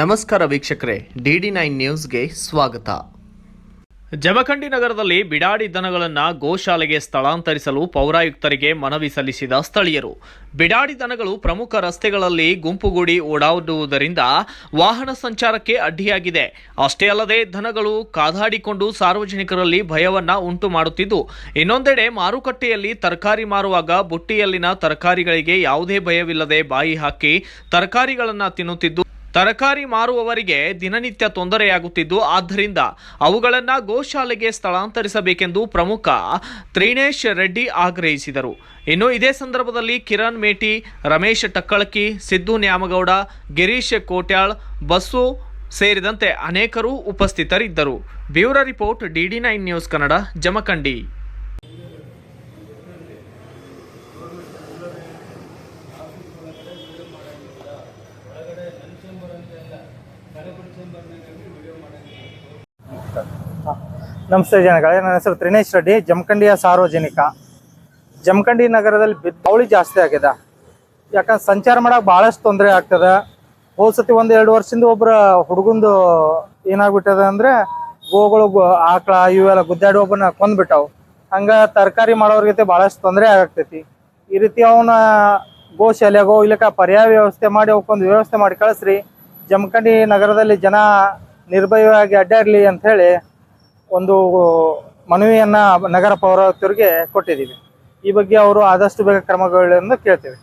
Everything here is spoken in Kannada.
ನಮಸ್ಕಾರ ವೀಕ್ಷಕರೇ, ಡಿ ಡಿ ನೈನ್ ನ್ಯೂಸ್ಗೆ ಸ್ವಾಗತ. ಜಮಖಂಡಿ ನಗರದಲ್ಲಿ ಬಿಡಾಡಿ ದನಗಳನ್ನು ಗೋಶಾಲೆಗೆ ಸ್ಥಳಾಂತರಿಸಲು ಪೌರಾಯುಕ್ತರಿಗೆ ಮನವಿ ಸಲ್ಲಿಸಿದ ಸ್ಥಳೀಯರು. ಬಿಡಾಡಿ ದನಗಳು ಪ್ರಮುಖ ರಸ್ತೆಗಳಲ್ಲಿ ಗುಂಪುಗೂಡಿ ಓಡಾಡುವುದರಿಂದ ವಾಹನ ಸಂಚಾರಕ್ಕೆ ಅಡ್ಡಿಯಾಗಿದೆ. ಅಷ್ಟೇ ಅಲ್ಲದೆ ದನಗಳು ಕಾದಾಡಿಕೊಂಡು ಸಾರ್ವಜನಿಕರಲ್ಲಿ ಭಯವನ್ನು ಉಂಟು ಮಾಡುತ್ತಿದ್ದು, ಇನ್ನೊಂದೆಡೆ ಮಾರುಕಟ್ಟೆಯಲ್ಲಿ ತರಕಾರಿ ಮಾರುವಾಗ ಬುಟ್ಟಿಯಲ್ಲಿನ ತರಕಾರಿಗಳಿಗೆ ಯಾವುದೇ ಭಯವಿಲ್ಲದೆ ಬಾಯಿ ಹಾಕಿ ತರಕಾರಿಗಳನ್ನು ತಿನ್ನುತ್ತಿದ್ದು ತರಕಾರಿ ಮಾರುವವರಿಗೆ ದಿನನಿತ್ಯ ತೊಂದರೆಯಾಗುತ್ತಿದ್ದು, ಆದ್ದರಿಂದ ಅವುಗಳನ್ನು ಗೋಶಾಲೆಗೆ ಸ್ಥಳಾಂತರಿಸಬೇಕೆಂದು ಪ್ರಮುಖ ತ್ರಿನೇಶ್ ರೆಡ್ಡಿ ಆಗ್ರಹಿಸಿದರು. ಇನ್ನು ಇದೇ ಸಂದರ್ಭದಲ್ಲಿ ಕಿರಣ್ ಮೇಟಿ, ರಮೇಶ್ ಟಕ್ಕಳಕಿ, ಸಿದ್ದು ನ್ಯಾಮಗೌಡ, ಗಿರೀಶ್ ಕೋಟ್ಯಾಳ್ ಬಸ್ಸು ಸೇರಿದಂತೆ ಅನೇಕರು ಉಪಸ್ಥಿತರಿದ್ದರು. Bureau report DD nine news Kannada, Jamkhandi. ನಮಸ್ತೆ ಜನಗಳೇ, ನನ್ನ ಹೆಸರು ತ್ರಿನೇಶ್ ರೆಡ್ಡಿ, ಜಮಖಂಡಿಯ ಸಾರ್ವಜನಿಕ. ಜಮಖಂಡಿ ನಗರದಲ್ಲಿ ಬಿದ್ದವಳಿ ಜಾಸ್ತಿ ಆಗಿದೆ. ಯಾಕಂದ್ರೆ ಸಂಚಾರ ಮಾಡಕ್ಕೆ ಭಾಳಷ್ಟು ತೊಂದರೆ ಆಗ್ತದೆ. ಹೋದ ಸತಿ ಒಂದು ಎರಡು ವರ್ಷದಿಂದ ಒಬ್ಬರ ಹುಡುಗಂದು ಏನಾಗ್ಬಿಟ್ಟದ ಅಂದ್ರೆ ಗೋಗಳು ಆಕಳ ಇವೆಲ್ಲ ಗುದ್ದಾಡಿ ಒಬ್ಬನ ಕೊಂದ್ಬಿಟ್ಟಾವು. ಹಂಗ ತರಕಾರಿ ಮಾಡೋರ್ಗತೆ ಭಾಳಷ್ಟು ತೊಂದರೆ ಆಗ್ತೈತಿ. ಈ ರೀತಿ ಅವನ ಗೋಶಾಲೆಗೋ ಇಲ್ಲಕ ಪರ್ಯಾಯ ವ್ಯವಸ್ಥೆ ಮಾಡಿ ಅವಕ್ಕೊಂದು ವ್ಯವಸ್ಥೆ ಮಾಡಿ ಕಳಿಸ್ರಿ. ಜಮಖಂಡಿ ನಗರದಲ್ಲಿ ಜನ ನಿರ್ಭಯವಾಗಿ ಅಡ್ಡಾಡಲಿ ಅಂತ ಹೇಳಿ ಒಂದು ಮನವಿಯನ್ನ ನಗರ ಪೌರಾಯುಕ್ತರಿಗೆ ಕೊಟ್ಟಿದ್ದೀವಿ. ಈ ಬಗ್ಗೆ ಅವರು ಆದಷ್ಟು ಬೇಗ ಕ್ರಮಗಳನ್ನು ಕೇಳ್ತೇವೆ.